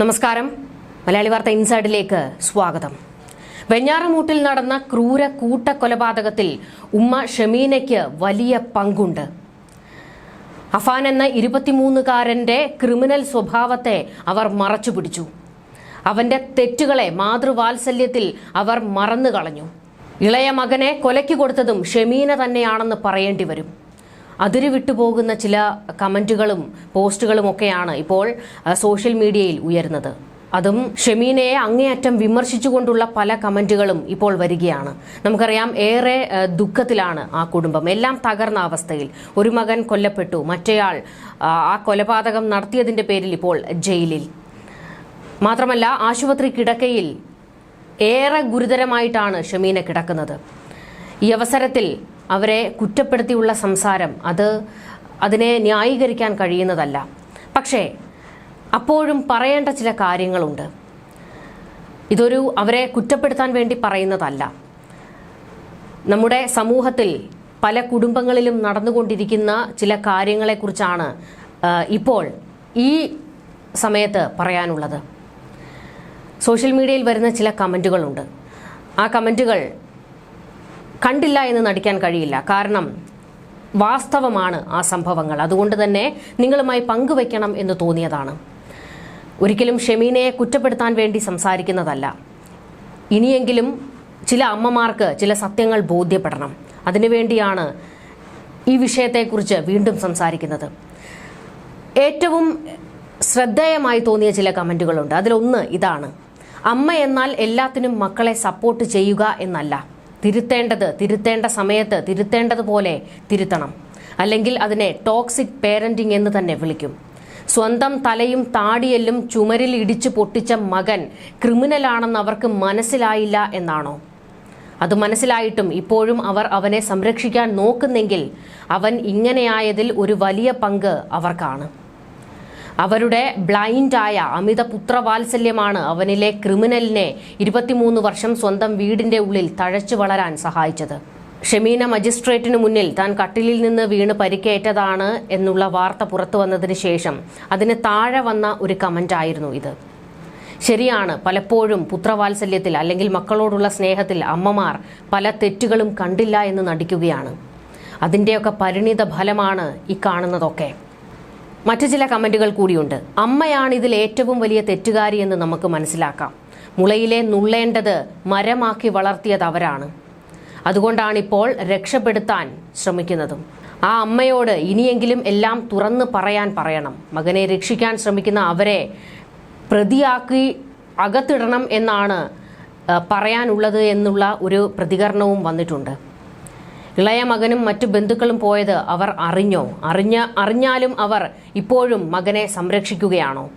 നമസ്കാരം. മലയാളി വാർത്ത ഇൻസൈഡിലേക്ക് സ്വാഗതം. വെഞ്ഞാറമൂട്ടിൽ നടന്ന ക്രൂര കൂട്ടക്കൊലപാതകത്തിൽ ഉമ്മ ഷമീനയ്ക്ക് വലിയ പങ്കുണ്ട്. അഫാൻ എന്ന ഇരുപത്തിമൂന്നുകാരന്റെ ക്രിമിനൽ സ്വഭാവത്തെ അവർ മറച്ചുപിടിച്ചു. അവന്റെ തെറ്റുകളെ മാതൃവാത്സല്യത്തിൽ അവർ മറന്നു കളഞ്ഞു ഇളയ മകനെ കൊലയ്ക്ക് കൊടുത്തതും ഷമീന തന്നെയാണെന്ന് പറയേണ്ടി വരും. അതിര് വിട്ടുപോകുന്ന ചില കമന്റുകളും പോസ്റ്റുകളും ഒക്കെയാണ് ഇപ്പോൾ സോഷ്യൽ മീഡിയയിൽ ഉയരുന്നത്. അതും ഷെമീനയെ അങ്ങേയറ്റം വിമർശിച്ചുകൊണ്ടുള്ള പല കമന്റുകളും ഇപ്പോൾ വരികയാണ്. നമുക്കറിയാം ഏറെ ദുഃഖത്തിലാണ് ആ കുടുംബം. എല്ലാം തകർന്ന അവസ്ഥയിൽ. ഒരു മകൻ കൊല്ലപ്പെട്ടു. മറ്റേയാൾ ആ കൊലപാതകം നടത്തിയതിന്റെ പേരിൽ ഇപ്പോൾ ജയിലിൽ. മാത്രമല്ല ആശുപത്രി കിടക്കയിൽ ഏറെ ഗുരുതരമായിട്ടാണ് ഷമീന കിടക്കുന്നത്. ഈ അവസരത്തിൽ അവരെ കുറ്റപ്പെടുത്തിയുള്ള സംസാരം അത് അതിനെ ന്യായീകരിക്കാൻ കഴിയുന്നതല്ല. പക്ഷേ അപ്പോഴും പറയേണ്ട ചില കാര്യങ്ങളുണ്ട്. ഇതൊരു അവരെ കുറ്റപ്പെടുത്താൻ വേണ്ടി പറയുന്നതല്ല. നമ്മുടെ സമൂഹത്തിൽ പല കുടുംബങ്ങളിലും നടന്നുകൊണ്ടിരിക്കുന്ന ചില കാര്യങ്ങളെക്കുറിച്ചാണ് ഇപ്പോൾ ഈ സമയത്ത് പറയാനുള്ളത്. സോഷ്യൽ മീഡിയയിൽ വരുന്ന ചില കമന്റുകളുണ്ട് ആ കമന്റുകൾ കണ്ടില്ല എന്ന് നടിക്കാൻ കഴിയില്ല. കാരണം വാസ്തവമാണ് ആ സംഭവങ്ങൾ. അതുകൊണ്ട് തന്നെ നിങ്ങളുമായി പങ്കുവെക്കണം എന്ന് തോന്നിയതാണ്. ഒരിക്കലും ഷെമീനയെ കുറ്റപ്പെടുത്താൻ വേണ്ടി സംസാരിക്കുന്നതല്ല. ഇനിയെങ്കിലും ചില അമ്മമാർക്ക് ചില സത്യങ്ങൾ ബോധ്യപ്പെടണം. അതിനുവേണ്ടിയാണ് ഈ വിഷയത്തെക്കുറിച്ച് വീണ്ടും സംസാരിക്കുന്നത്. ഏറ്റവും ശ്രദ്ധേയമായി തോന്നിയ ചില കമന്റുകളുണ്ട് അതിലൊന്ന് ഇതാണ്. അമ്മ എന്നാൽ എല്ലാത്തിനും മക്കളെ സപ്പോർട്ട് ചെയ്യുക എന്നല്ല. തിരുത്തേണ്ടത് തിരുത്തേണ്ട സമയത്ത് തിരുത്തേണ്ടതുപോലെ തിരുത്തണം. അല്ലെങ്കിൽ അതിനെ ടോക്സിക് പേരന്റിംഗ് എന്ന് തന്നെ വിളിക്കും. സ്വന്തം തലയും താടിയെല്ലും ചുമരിൽ ഇടിച്ചു പൊട്ടിച്ച മകൻ ക്രിമിനലാണെന്ന് അവർക്ക് മനസ്സിലായില്ല എന്നാണോ? അത് മനസ്സിലായിട്ടും ഇപ്പോഴും അവർ അവനെ സംരക്ഷിക്കാൻ നോക്കുന്നെങ്കിൽ അവൻ ഇങ്ങനെയായതിൽ ഒരു വലിയ പങ്ക് അവർക്കാണ്. അവരുടെ ബ്ലൈൻഡായ അമിത പുത്രവാത്സല്യമാണ് അവനിലെ ക്രിമിനലിനെ ഇരുപത്തിമൂന്ന് വർഷം സ്വന്തം വീടിന്റെ ഉള്ളിൽ തഴച്ചു വളരാൻ സഹായിച്ചത്. ഷെമീന മജിസ്ട്രേറ്റിന് മുന്നിൽ താൻ കട്ടിലിൽ നിന്ന് വീണ് പരിക്കേറ്റതാണ് എന്നുള്ള വാർത്ത പുറത്തു വന്നതിന് ശേഷം അതിന് താഴെ വന്ന ഒരു കമന്റായിരുന്നു ഇത്. ശരിയാണ് പലപ്പോഴും പുത്രവാത്സല്യത്തിൽ അല്ലെങ്കിൽ മക്കളോടുള്ള സ്നേഹത്തിൽ അമ്മമാർ പല തെറ്റുകളും കണ്ടില്ല എന്ന് നടിക്കുകയാണ്. അതിന്റെയൊക്കെ പരിണിത ഫലമാണ് ഈ കാണുന്നതൊക്കെ. മറ്റു ചില കമന്റുകൾ കൂടിയുണ്ട്. അമ്മയാണ് ഇതിൽ ഏറ്റവും വലിയ തെറ്റുകാരി എന്ന് നമുക്ക് മനസ്സിലാക്കാം. മുളയിലെ നുള്ളേണ്ടത് മരമാക്കി വളർത്തിയത് അവരാണ്. അതുകൊണ്ടാണിപ്പോൾ രക്ഷപ്പെടുത്താൻ ശ്രമിക്കുന്നതും. ആ അമ്മയോട് ഇനിയെങ്കിലും എല്ലാം തുറന്ന് പറയാൻ പറയണം. മകനെ രക്ഷിക്കാൻ ശ്രമിക്കുന്ന അവരെ പ്രതിയാക്കി അകത്തിടണം എന്നാണ് പറയാനുള്ളത് എന്നുള്ള ഒരു പ്രതികരണവും വന്നിട്ടുണ്ട്. ഇളയ മകനും മറ്റു ബന്ധുക്കളും പോയത് അവർ അറിഞ്ഞോ? അറിഞ്ഞ അറിഞ്ഞാലും അവർ ഇപ്പോഴും മകനെ സംരക്ഷിക്കുകയാണോ?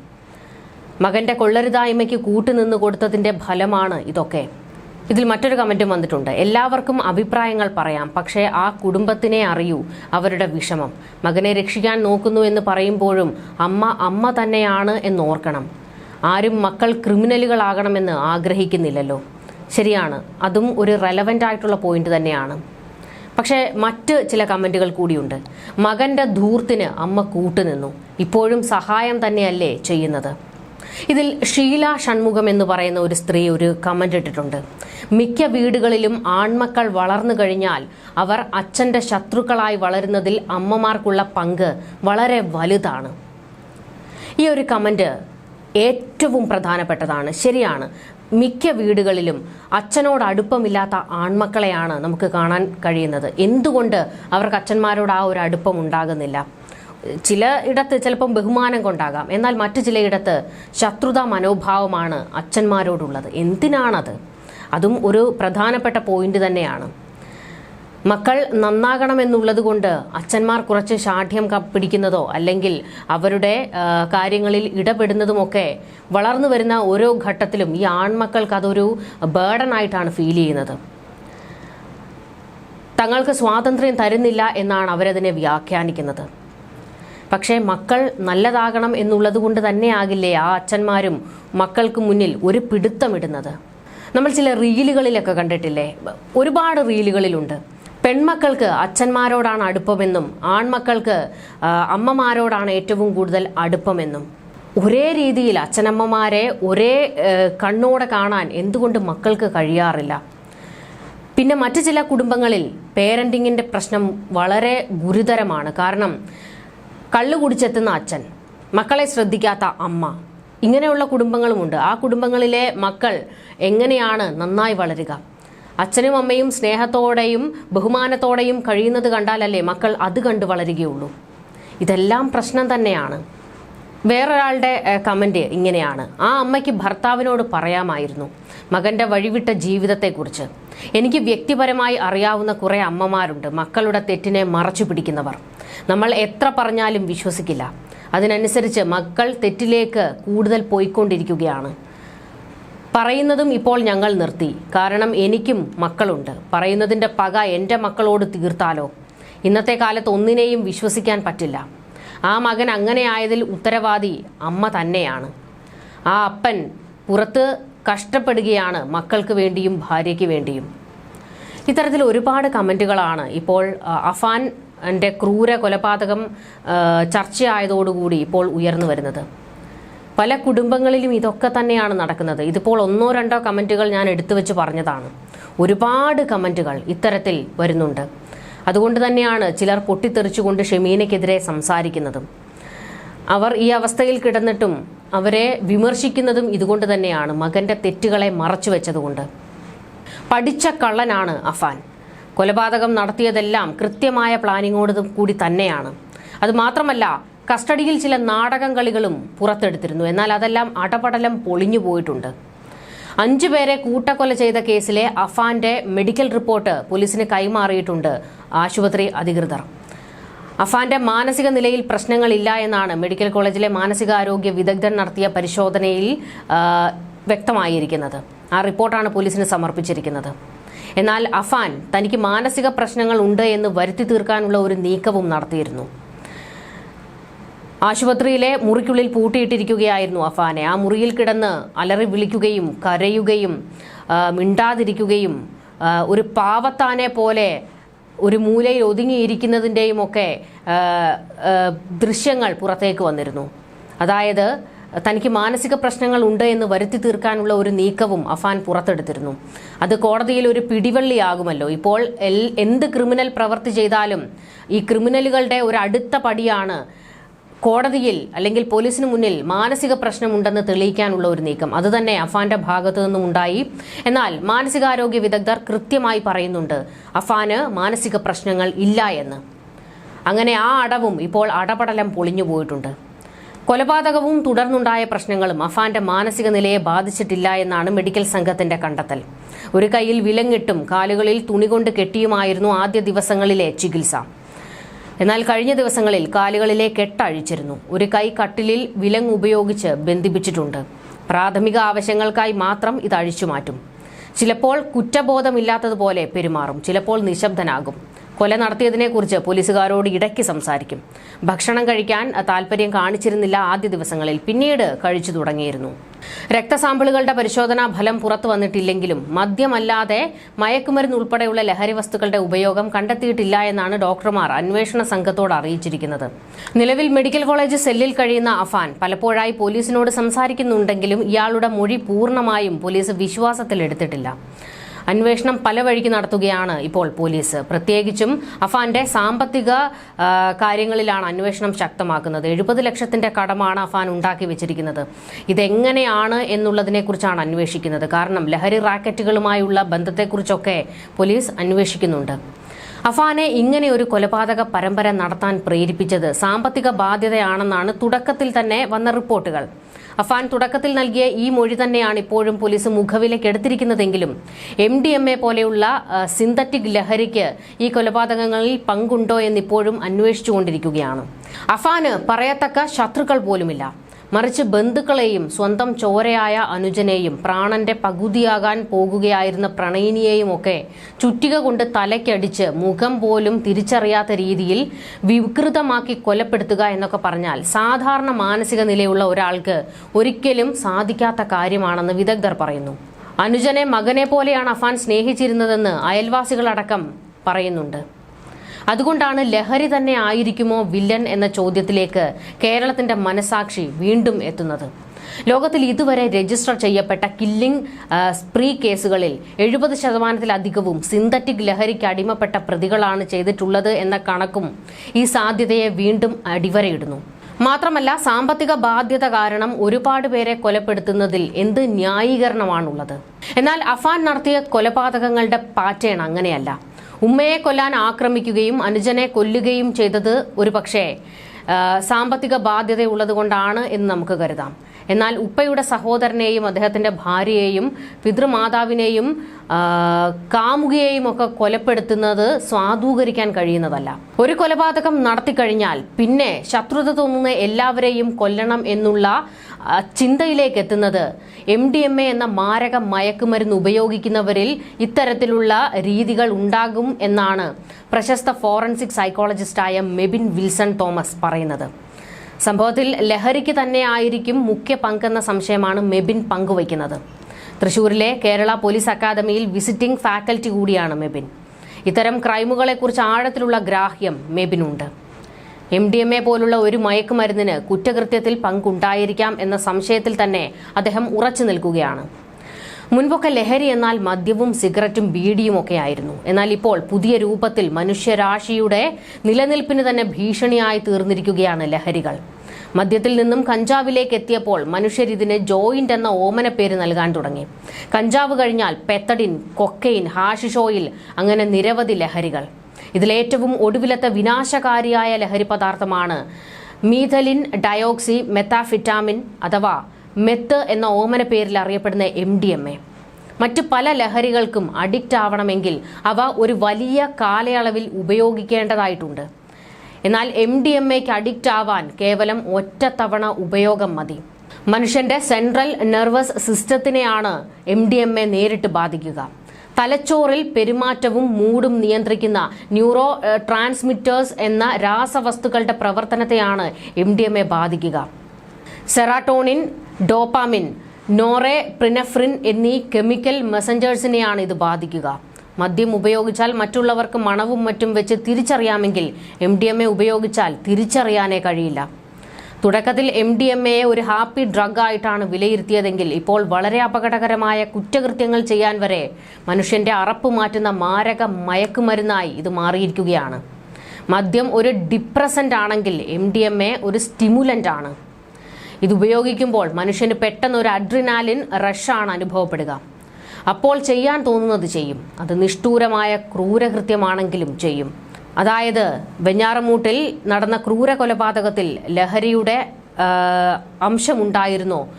മകന്റെ കൊള്ളരുതായ്മയ്ക്ക് കൂട്ടുനിന്ന് കൊടുത്തതിന്റെ ഫലമാണ് ഇതൊക്കെ. ഇതിൽ മറ്റൊരു കമന്റും വന്നിട്ടുണ്ട്. എല്ലാവർക്കും അഭിപ്രായങ്ങൾ പറയാം പക്ഷേ ആ കുടുംബത്തിനെ അറിയൂ അവരുടെ വിഷമം. മകനെ രക്ഷിക്കാൻ നോക്കുന്നു എന്ന് പറയുമ്പോഴും അമ്മ അമ്മ തന്നെയാണ് എന്നോർക്കണം. ആരും മക്കൾ ക്രിമിനലുകളാകണമെന്ന് ആഗ്രഹിക്കുന്നില്ലല്ലോ. ശരിയാണ് അതും ഒരു റെലവന്റ് ആയിട്ടുള്ള പോയിന്റ് തന്നെയാണ്. പക്ഷേ മറ്റ് ചില കമന്റുകൾ കൂടിയുണ്ട്. മകന്റെ ധൂർത്തിന് അമ്മ കൂട്ടുനിന്നു. ഇപ്പോഴും സഹായം തന്നെയല്ലേ ചെയ്യുന്നത്. ഇതിൽ ഷീല ഷൺമുഖം എന്ന് പറയുന്ന ഒരു സ്ത്രീ ഒരു കമന്റ് ഇട്ടിട്ടുണ്ട്. മിക്ക വീടുകളിലും ആൺമക്കൾ വളർന്നു കഴിഞ്ഞാൽ അവർ അച്ഛന്റെ ശത്രുക്കളായി വളരുന്നതിൽ അമ്മമാർക്കുള്ള പങ്ക് വളരെ വലുതാണ്. ഈ ഒരു കമന്റ് ഏറ്റവും പ്രധാനപ്പെട്ടതാണ്. ശരിയാണ്. മിക്ക വീടുകളിലും അച്ഛനോട് അടുപ്പമില്ലാത്ത ആൺമക്കളെയാണ് നമുക്ക് കാണാൻ കഴിയുന്നത്. എന്തുകൊണ്ട് അവർക്ക് അച്ഛന്മാരോട് ആ ഒരു അടുപ്പം ഉണ്ടാകുന്നില്ല? ചില ഇടത്ത് ചിലപ്പം ബഹുമാനം കൊണ്ടാകാം. എന്നാൽ മറ്റു ചിലയിടത്ത് ശത്രുതാ മനോഭാവമാണ് അച്ഛന്മാരോടുള്ളത്. എന്തിനാണത്? അതും ഒരു പ്രധാനപ്പെട്ട പോയിന്റ് തന്നെയാണ്. മക്കൾ നന്നാകണമെന്നുള്ളത് കൊണ്ട് അച്ഛന്മാർ കുറച്ച് ഷാഠ്യം പിടിക്കുന്നതോ അല്ലെങ്കിൽ അവരുടെ കാര്യങ്ങളിൽ ഇടപെടുന്നതുമൊക്കെ വളർന്നു വരുന്ന ഓരോ ഘട്ടത്തിലും ഈ ആൺമക്കൾക്ക് അതൊരു ബേർഡനായിട്ടാണ് ഫീൽ ചെയ്യുന്നത്. തങ്ങൾക്ക് സ്വാതന്ത്ര്യം തരുന്നില്ല എന്നാണ് അവരതിനെ വ്യാഖ്യാനിക്കുന്നത്. പക്ഷേ മക്കൾ നല്ലതാകണം എന്നുള്ളത് കൊണ്ട് തന്നെയാകില്ലേ ആ അച്ഛന്മാരും മക്കൾക്ക് മുന്നിൽ ഒരു പിടുത്തമിടുന്നത് നമ്മൾ ചില റീലുകളിലൊക്കെ കണ്ടിട്ടില്ലേ? ഒരുപാട് റീലുകളിലുണ്ട് പെൺമക്കൾക്ക് അച്ഛന്മാരോടാണ് അടുപ്പമെന്നും ആൺമക്കൾക്ക് അമ്മമാരോടാണ് ഏറ്റവും കൂടുതൽ അടുപ്പമെന്നും. ഒരേ രീതിയിൽ അച്ഛനമ്മമാരെ ഒരേ കണ്ണോടെ കാണാൻ എന്തുകൊണ്ട് മക്കൾക്ക് കഴിയാറില്ല? പിന്നെ മറ്റു ചില കുടുംബങ്ങളിൽ പേരന്റിങ്ങിന്റെ പ്രശ്നം വളരെ ഗുരുതരമാണ്. കാരണം കള്ളു കുടിച്ചെത്തുന്ന അച്ഛൻ മക്കളെ ശ്രദ്ധിക്കാത്ത അമ്മ ഇങ്ങനെയുള്ള കുടുംബങ്ങളുമുണ്ട്. ആ കുടുംബങ്ങളിലെ മക്കൾ എങ്ങനെയാണ് നന്നായി വളരുക? അച്ഛനും അമ്മയും സ്നേഹത്തോടെയും ബഹുമാനത്തോടെയും കഴിയുന്നത് കണ്ടാലല്ലേ മക്കൾ അത് കണ്ട് വളരുകയുള്ളൂ. ഇതെല്ലാം പ്രശ്നം തന്നെയാണ്. വേറൊരാളുടെ കമന്റ് ഇങ്ങനെയാണ്. ആ അമ്മയ്ക്ക് ഭർത്താവിനോട് പറയാമായിരുന്നു മകന്റെ വഴിവിട്ട ജീവിതത്തെക്കുറിച്ച്. എനിക്ക് വ്യക്തിപരമായി അറിയാവുന്ന കുറേ അമ്മമാരുണ്ട്. മക്കളുടെ തെറ്റിനെ മറച്ചു പിടിക്കുന്നവർ. നമ്മൾ എത്ര പറഞ്ഞാലും വിശ്വസിക്കില്ല. അതിനനുസരിച്ച് മക്കൾ തെറ്റിലേക്ക് കൂടുതൽ പോയിക്കൊണ്ടിരിക്കുകയാണ്. പറയുന്നതും ഇപ്പോൾ ഞങ്ങൾ നിർത്തി. കാരണം എനിക്കും മക്കളുണ്ട്. പറയുന്നതിന്റെ പക എന്റെ മക്കളോട് തീർത്താലോ? ഇന്നത്തെ കാലത്ത് ഒന്നിനെയും വിശ്വസിക്കാൻ പറ്റില്ല. ആ മകൻ അങ്ങനെ ആയതിൽ ഉത്തരവാദി അമ്മ തന്നെയാണ്. ആ അപ്പൻ പുറത്ത് കഷ്ടപ്പെടുകയാണ് മക്കൾക്ക് വേണ്ടിയും ഭാര്യയ്ക്ക് വേണ്ടിയും. ഇത്തരത്തിൽ ഒരുപാട് കമന്റുകളാണ് ഇപ്പോൾ അഫാൻ എന്റെ ക്രൂര കൊലപാതകം ചർച്ചയായതോടുകൂടി ഇപ്പോൾ ഉയർന്നു വരുന്നത്. പല കുടുംബങ്ങളിലും ഇതൊക്കെ തന്നെയാണ് നടക്കുന്നത്. ഇതിപ്പോൾ ഒന്നോ രണ്ടോ കമന്റുകൾ ഞാൻ എടുത്തു വെച്ച് പറഞ്ഞതാണ്. ഒരുപാട് കമന്റുകൾ ഇത്തരത്തിൽ വരുന്നുണ്ട്. അതുകൊണ്ട് തന്നെയാണ് ചിലർ പൊട്ടിത്തെറിച്ചുകൊണ്ട് ഷെമീനയ്ക്കെതിരെ സംസാരിക്കുന്നതും. അവർ ഈ അവസ്ഥയിൽ കിടന്നിട്ടും അവരെ വിമർശിക്കുന്നതും ഇതുകൊണ്ട് തന്നെയാണ് മകന്റെ തെറ്റുകളെ മറച്ചു വെച്ചതുകൊണ്ട്. പഠിച്ച കള്ളനാണ് അഫാൻ. കൊലപാതകം നടത്തിയതെല്ലാം കൃത്യമായ പ്ലാനിങ്ങോടും കൂടി തന്നെയാണ്. അത് മാത്രമല്ല കസ്റ്റഡിയിൽ ചില നാടകം കളികളും പുറത്തെടുത്തിരുന്നു. എന്നാൽ അതെല്ലാം അടപടലം പൊളിഞ്ഞു പോയിട്ടുണ്ട്. അഞ്ചു പേരെ കൂട്ടക്കൊല ചെയ്ത കേസിലെ അഫാന്റെ മെഡിക്കൽ റിപ്പോർട്ട് പോലീസിന് കൈമാറിയിട്ടുണ്ട് ആശുപത്രി അധികൃതർ. അഫാന്റെ മാനസിക നിലയിൽ പ്രശ്നങ്ങളില്ല എന്നാണ് മെഡിക്കൽ കോളേജിലെ മാനസികാരോഗ്യ വിദഗ്ധൻ നടത്തിയ പരിശോധനയിൽ വ്യക്തമായിരിക്കുന്നത്. ആ റിപ്പോർട്ടാണ് പോലീസിന് സമർപ്പിച്ചിരിക്കുന്നത്. എന്നാൽ അഫാൻ തനിക്ക് മാനസിക പ്രശ്നങ്ങൾ ഉണ്ട് എന്ന് വരുത്തി തീർക്കാനുള്ള ഒരു നീക്കവും നടത്തിയിരുന്നു. ആശുപത്രിയിലെ മുറിക്കുള്ളിൽ പൂട്ടിയിട്ടിരിക്കുകയായിരുന്നു അഫാനെ. ആ മുറിയിൽ കിടന്ന് അലറി വിളിക്കുകയും കരയുകയും മിണ്ടാതിരിക്കുകയും ഒരു പാവത്താനെ പോലെ ഒരു മൂലയിൽ ഒതുങ്ങിയിരിക്കുന്നതിന്റെയും ഒക്കെ ദൃശ്യങ്ങൾ പുറത്തേക്ക് വന്നിരുന്നു. അതായത് തനിക്ക് മാനസിക പ്രശ്നങ്ങൾ ഉണ്ട് എന്ന് വരുത്തി തീർക്കാനുള്ള ഒരു നീക്കവും അഫാൻ പുറത്തെടുത്തിരുന്നു. അത് കോടതിയിൽ ഒരു പിടിവള്ളിയാകുമല്ലോ. ഇപ്പോൾ എന്ത് ക്രിമിനൽ പ്രവൃത്തി ചെയ്താലും ഈ ക്രിമിനലുകളുടെ ഒരു അടുത്ത പടിയാണ് കോടതിയിൽ അല്ലെങ്കിൽ പോലീസിന് മുന്നിൽ മാനസിക പ്രശ്നമുണ്ടെന്ന് തെളിയിക്കാനുള്ള ഒരു നീക്കം. അതുതന്നെ അഫാന്റെ ഭാഗത്തു നിന്നും ഉണ്ടായി. എന്നാൽ മാനസികാരോഗ്യ വിദഗ്ധർ കൃത്യമായി പറയുന്നുണ്ട് അഫാന് മാനസിക പ്രശ്നങ്ങൾ ഇല്ല എന്ന്. അങ്ങനെ ആ അടവും ഇപ്പോൾ അടപടലം പൊളിഞ്ഞു പോയിട്ടുണ്ട്. കൊലപാതകവും തുടർന്നുണ്ടായ പ്രശ്നങ്ങളും അഫാന്റെ മാനസിക നിലയെ ബാധിച്ചിട്ടില്ല എന്നാണ് മെഡിക്കൽ സംഘത്തിന്റെ കണ്ടെത്തൽ. ഒരു കൈയിൽ വിലങ്ങിട്ടും കാലുകളിൽ തുണി കൊണ്ട് കെട്ടിയുമായിരുന്നു ആദ്യ ദിവസങ്ങളിലെ ചികിത്സ. എന്നാൽ കഴിഞ്ഞ ദിവസങ്ങളിൽ കാലുകളിലെ കെട്ടഴിച്ചിരുന്നു ഒരു കൈ കട്ടിലിൽ വിലങ് ഉപയോഗിച്ച് ബന്ധിപ്പിച്ചിട്ടുണ്ട്. പ്രാഥമിക ആവശ്യങ്ങൾക്കായി മാത്രം ഇത് അഴിച്ചുമാറ്റും ചിലപ്പോൾ കുറ്റബോധമില്ലാത്തതുപോലെ പെരുമാറും. ചിലപ്പോൾ നിശബ്ദനാകും. കൊല നടത്തിയതിനെക്കുറിച്ച് പോലീസുകാരോട് ഇടയ്ക്ക് സംസാരിക്കും. ഭക്ഷണം കഴിക്കാൻ താല്പര്യം കാണിച്ചിരുന്നില്ല ആദ്യ ദിവസങ്ങളിൽ. പിന്നീട് കഴിച്ചു തുടങ്ങിയിരുന്നു. രക്തസാമ്പിളുകളുടെ പരിശോധനാ ഫലം പുറത്തു വന്നിട്ടില്ലെങ്കിലും മദ്യമല്ലാതെ മയക്കുമരുന്ന് ഉൾപ്പെടെയുള്ള ലഹരി വസ്തുക്കളുടെ ഉപയോഗം കണ്ടെത്തിയിട്ടില്ല എന്നാണ് ഡോക്ടർമാർ അന്വേഷണ സംഘത്തോട് അറിയിച്ചിരിക്കുന്നത്. നിലവിൽ മെഡിക്കൽ കോളേജ് സെല്ലിൽ കഴിയുന്ന അഫാൻ പലപ്പോഴായി പോലീസിനോട് സംസാരിക്കുന്നുണ്ടെങ്കിലും ഇയാളുടെ മൊഴി പൂർണമായും പോലീസ് വിശ്വാസത്തിലെടുത്തിട്ടില്ല. അന്വേഷണം പല വഴിക്ക് നടത്തുകയാണ് ഇപ്പോൾ പോലീസ്. പ്രത്യേകിച്ചും അഫാന്റെ സാമ്പത്തിക കാര്യങ്ങളിലാണ് അന്വേഷണം ശക്തമാക്കുന്നത്. എഴുപത് ലക്ഷത്തിന്റെ കടമാണ് അഫാൻ ഉണ്ടാക്കി വെച്ചിരിക്കുന്നത്. ഇതെങ്ങനെയാണ് എന്നുള്ളതിനെക്കുറിച്ചാണ് അന്വേഷിക്കുന്നത്. കാരണം ലഹരി റാക്കറ്റുകളുമായുള്ള ബന്ധത്തെക്കുറിച്ചൊക്കെ പോലീസ് അന്വേഷിക്കുന്നുണ്ട്. അഫാനെ ഇങ്ങനെ ഒരു കൊലപാതക പരമ്പര നടത്താൻ പ്രേരിപ്പിച്ചത് സാമ്പത്തിക ബാധ്യതയാണെന്നാണ് തുടക്കത്തിൽ തന്നെ വന്ന റിപ്പോർട്ടുകൾ. അഫാൻ തുടക്കത്തിൽ നൽകിയ ഈ മൊഴി തന്നെയാണ് ഇപ്പോഴും പോലീസ് മുഖവിലക്കെടുത്തിരിക്കുന്നതെങ്കിലും എം ഡി എം എ പോലെയുള്ള സിന്തറ്റിക് ലഹരിക്ക് ഈ കൊലപാതകങ്ങളിൽ പങ്കുണ്ടോ എന്നിപ്പോഴും അന്വേഷിച്ചുകൊണ്ടിരിക്കുകയാണ്. അഫാന് പറയത്തക്ക ശത്രുക്കൾ പോലുമില്ല. മറിച്ച് ബന്ധുക്കളെയും സ്വന്തം ചോരയായ അനുജനെയും പ്രാണന്റെ പകുതിയാകാൻ പോകുകയായിരുന്ന പ്രണയിനിയെയും ഒക്കെ ചുറ്റിക കൊണ്ട് തലയ്ക്കടിച്ച് മുഖം പോലും തിരിച്ചറിയാത്ത രീതിയിൽ വികൃതമാക്കി കൊലപ്പെടുത്തുക എന്നൊക്കെ പറഞ്ഞാൽ സാധാരണ മാനസിക നിലയുള്ള ഒരാൾക്ക് ഒരിക്കലും സാധിക്കാത്ത കാര്യമാണെന്ന് വിദഗ്ധർ പറയുന്നു. അനുജനെ മകനെ പോലെയാണ് അഫാൻ സ്നേഹിച്ചിരുന്നതെന്ന് അയൽവാസികളടക്കം പറയുന്നുണ്ട്. അതുകൊണ്ടാണ് ലഹരി തന്നെ ആയിരിക്കുമോ വില്ലൻ എന്ന ചോദ്യത്തിലേക്ക് കേരളത്തിന്റെ മനസാക്ഷി വീണ്ടും എത്തുന്നത്. ലോകത്തിൽ ഇതുവരെ രജിസ്റ്റർ ചെയ്യപ്പെട്ട കില്ലിംഗ് സ്പ്രീ കേസുകളിൽ എഴുപത് ശതമാനത്തിലധികവും സിന്തറ്റിക് ലഹരിക്ക് അടിമപ്പെട്ട പ്രതികളാണ് ചെയ്തിട്ടുള്ളത് എന്ന കണക്കും ഈ സാധ്യതയെ വീണ്ടും അടിവരയിടുന്നു. മാത്രമല്ല സാമ്പത്തിക ബാധ്യത കാരണം ഒരുപാട് പേരെ കൊലപ്പെടുത്തുന്നതിൽ എന്ത് ന്യായീകരണമാണുള്ളത്? എന്നാൽ അഫാൻ നടത്തിയ കൊലപാതകങ്ങളുടെ പാറ്റേൺ അങ്ങനെയല്ല. ഉമ്മയെ കൊല്ലാൻ ആക്രമിക്കുകയും അനുജനെ കൊല്ലുകയും ചെയ്തത് ഒരു പക്ഷേ സാമ്പത്തിക ബാധ്യതയുള്ളത് കൊണ്ടാണ് എന്ന് നമുക്ക് കരുതാം. എന്നാൽ ഉപ്പയുടെ സഹോദരനെയും അദ്ദേഹത്തിന്റെ ഭാര്യയെയും പിതൃമാതാവിനെയും കാമുകയെയും ഒക്കെ കൊലപ്പെടുത്തുന്നത് സ്വാധൂകരിക്കാൻ കഴിയുന്നതല്ല. ഒരു കൊലപാതകം നടത്തിക്കഴിഞ്ഞാൽ പിന്നെ ശത്രുത തോന്നുന്ന എല്ലാവരെയും കൊല്ലണം എന്നുള്ള ചിന്തയിലേക്ക് എത്തുന്നത് എം ഡി എം എ എന്ന മാരക മയക്കുമരുന്ന് ഉപയോഗിക്കുന്നവരിൽ ഇത്തരത്തിലുള്ള രീതികൾ ഉണ്ടാകും എന്നാണ് പ്രശസ്ത ഫോറൻസിക് സൈക്കോളജിസ്റ്റായ മെബിൻ വിൽസൺ തോമസ് പറയുന്നത്. സംഭവത്തിൽ ലഹരിക്ക് തന്നെ ആയിരിക്കും മുഖ്യ പങ്കെന്ന സംശയമാണ് മെബിൻ പങ്കുവയ്ക്കുന്നത്. തൃശൂരിലെ കേരള പോലീസ് അക്കാദമിയിൽ വിസിറ്റിംഗ് ഫാക്കൽറ്റി കൂടിയാണ് മെബിൻ. ഇത്തരം ക്രൈമുകളെക്കുറിച്ച് ആഴത്തിലുള്ള ഗ്രാഹ്യം മെബിനുണ്ട്. എം ഡി എം എ പോലുള്ള ഒരു മയക്കുമരുന്നിന് കുറ്റകൃത്യത്തിൽ പങ്കുണ്ടായിരിക്കാം എന്ന സംശയത്തിൽ തന്നെ അദ്ദേഹം ഉറച്ചു നിൽക്കുകയാണ്. മുൻപൊക്കെ ലഹരി എന്നാൽ മദ്യവും സിഗരറ്റും ബീഡിയും ഒക്കെ ആയിരുന്നു. എന്നാൽ ഇപ്പോൾ പുതിയ രൂപത്തിൽ മനുഷ്യരാശിയുടെ നിലനിൽപ്പിന് തന്നെ ഭീഷണിയായി തീർന്നിരിക്കുകയാണ് ലഹരികൾ. മദ്യത്തിൽ നിന്നും കഞ്ചാവിലേക്ക് എത്തിയപ്പോൾ മനുഷ്യർ ഇതിന് ജോയിന്റ് എന്ന ഓമന പേര് നൽകാൻ തുടങ്ങി. കഞ്ചാവ് കഴിഞ്ഞാൽ പെത്തഡിൻ കൊക്കൈൻ ഹാഷിഷോയിൽ അങ്ങനെ നിരവധി ലഹരികൾ. ഇതിലേറ്റവും ഒടുവിലത്തെ വിനാശകാരിയായ ലഹരി പദാർത്ഥമാണ് മീഥലിൻ ഡയോക്സി മെത്താഫിറ്റാമിൻ അഥവാ മെത്ത് എന്ന ഓമന പേരിൽ അറിയപ്പെടുന്ന എം ഡി എം എ മറ്റു പല ലഹരികൾക്കും അഡിക്റ്റ് ആവണമെങ്കിൽ അവ ഒരു വലിയ കാലയളവിൽ ഉപയോഗിക്കേണ്ടതായിട്ടുണ്ട്. എന്നാൽ എം ഡി എം എക്ക് അഡിക്റ്റ് ആവാൻ കേവലം ഒറ്റത്തവണ ഉപയോഗം മതി. മനുഷ്യന്റെ സെൻട്രൽ നെർവസ് സിസ്റ്റത്തിനെയാണ് എം ഡി എം എ നേരിട്ട് ബാധിക്കുക. തലച്ചോറിൽ പെരുമാറ്റവും മൂടും നിയന്ത്രിക്കുന്ന ന്യൂറോ ട്രാൻസ്മിറ്റേഴ്സ് എന്ന രാസവസ്തുക്കളുടെ പ്രവർത്തനത്തെയാണ് എം ഡി എം എ ബാധിക്കുക. സെറാട്ടോണിൻ ഡോപ്പാമിൻ നോറെ പ്രിനഫ്രിൻ എന്നീ കെമിക്കൽ മെസഞ്ചേഴ്സിനെയാണ് ഇത് ബാധിക്കുക. മദ്യം ഉപയോഗിച്ചാൽ മറ്റുള്ളവർക്ക് മണവും മറ്റും വെച്ച് തിരിച്ചറിയാമെങ്കിൽ എം ഡി എം എ ഉപയോഗിച്ചാൽ തിരിച്ചറിയാനേ കഴിയില്ല. തുടക്കത്തിൽ എം ഡി എം എയെ ഒരു ഹാപ്പി ഡ്രഗ് ആയിട്ടാണ് വിലയിരുത്തിയതെങ്കിൽ ഇപ്പോൾ വളരെ അപകടകരമായ കുറ്റകൃത്യങ്ങൾ ചെയ്യാൻ വരെ മനുഷ്യന്റെ അറപ്പ് മാറ്റുന്ന മാരക മയക്കുമരുന്നായി ഇത് മാറിയിരിക്കുകയാണ്. മദ്യം ഒരു ഡിപ്രസന്റ് ആണെങ്കിൽ എം ഡി എം എ ഒരു സ്റ്റിമുലന്റ് ആണ്. ഇത് ഉപയോഗിക്കുമ്പോൾ മനുഷ്യന് പെട്ടെന്ന് ഒരു അഡ്രിനാലിൻ റഷാണ് അനുഭവപ്പെടുക. അപ്പോൾ ചെയ്യാൻ തോന്നുന്നത് ചെയ്യും. അത് നിഷ്ഠൂരമായ ക്രൂരകൃത്യമാണെങ്കിലും ചെയ്യും. അതായത് വെഞ്ഞാറമൂട്ടിൽ നടന്ന ക്രൂര കൊലപാതകത്തിൽ ലഹരിയുടെ അംശമുണ്ടായിരുന്നോ.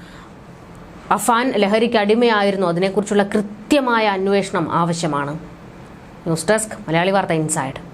അഫാൻ ലഹരിക്ക് അടിമയായിരുന്നോ. അതിനെക്കുറിച്ചുള്ള കൃത്യമായ അന്വേഷണം ആവശ്യമാണ്. ന്യൂസ് ഡെസ്ക് മലയാളി വാർത്ത ഇൻസൈഡ്.